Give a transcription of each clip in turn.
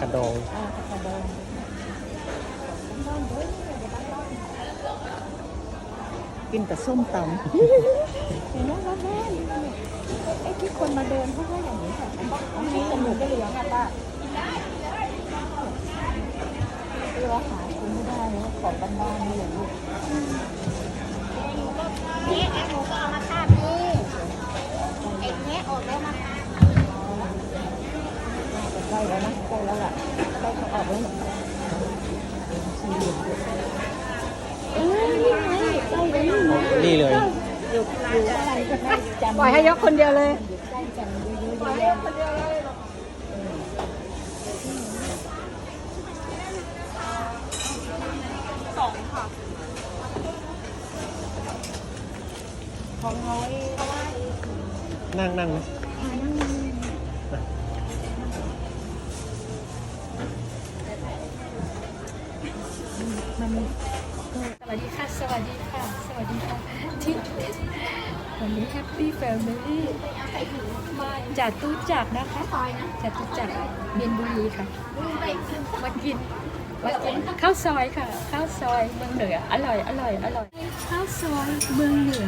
กระดองกระดองกินกับส้มตำเห็นไหมบ้านๆไอ้ที่คนมาเดินเขาก็อย่างนี้ค่ะอันนี้จมูกก็เหลืองอะป้าคือว่าหาซื้อไม่ได้เลยของบ้านๆนี่อย่างนี้ยหมูก็เอามาทาบนี่ไอ้เนี้ยออกแล้วมาทาบใกล้แล้วนะ แล้วล่ะใกล้จะออกแล้วเหรอเอ้ยนี่ไงใกล้แล้วนี่ไงนี่เลย อยู่อยู่อะไรก็ได้จำปล่อยให้ยกคนเดียวเลยอยู่ใกล้กันเยอะๆแยะของเขาไอ้นั่งนั่งไหม มันสวัสดีค่ะ สวัสดีค่ะ สวัสดีค่ะที่วันนี้แฮปปี้แฟมิลี่มาจากตู้จักนะคะจากตู้จักเมียนบุรีค่ะมากินมากินข้าวซอยค่ะ ข้าวซอยเมืองเหนืออร่อยอร่อยอร่อยข้าวซอยเมืองเหนือ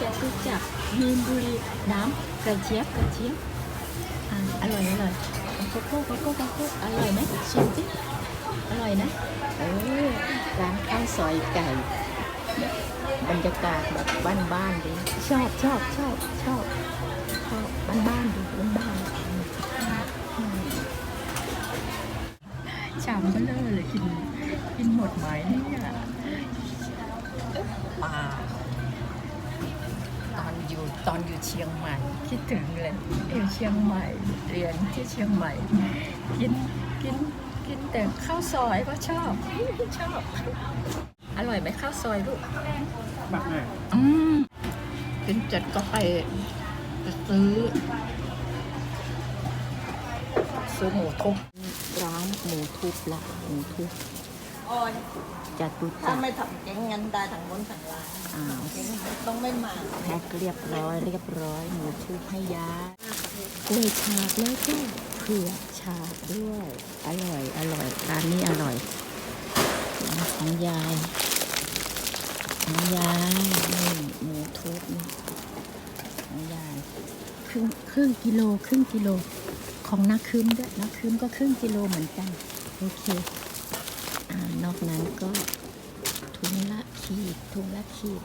จากตู้จักเมียนบุรีน้ำกระเจี๊ยบกระเจี๊ยบอ่าอร่อยอร่อยโกโก้โกโก้โกโก้อร่อยไหมชิมสิ อร่อยนะเออร้านข้าวซอยไก่ บรรยากาศแบบบ้านๆดีชอบชอบชอบชอบชอบบ้านๆดีบ้านๆอืมชามเบลอเลยกินกินหมดไหมเนี่ยป่าตอนอยู่ตอนอยู่เชียงใหม่ คิดถึงเลยอยู่เชียงใหม่ เรียนที่เชียงใหม่ กินกิน กินแต่ข้าวซอยก็ชอบชอบ อร่อยไหมข้าวซอยลูกมากมากอืมกินเจ็ดก็ไปซื้อ ซื้อหมูทุบร้านหมูทุบละหมูทุบออยจัดตุถ้าจัดไม่ทำแก๊งงั้นได้ทั้งบนทั้งล่างอ้าวแก๊งต้องไม่มาแพ็คเรียบร้อยเรียบร้อยหมูทุบให้ยากล้วยฉาบแล้วก็เผือก ฉาบด้วย อร่อย อร่อย ร้านนี้อร่อย ของยาย ของยาย นี่หมูทุบนี่ของยายครึ่งครึ่งกิโลครึ่งกิโล ของนักคืมด้วยนักคืมก็ครึ่งกิโลเหมือนกัน โอเคอ่านอกนั้นก็ถุงละขีดถุงละขีด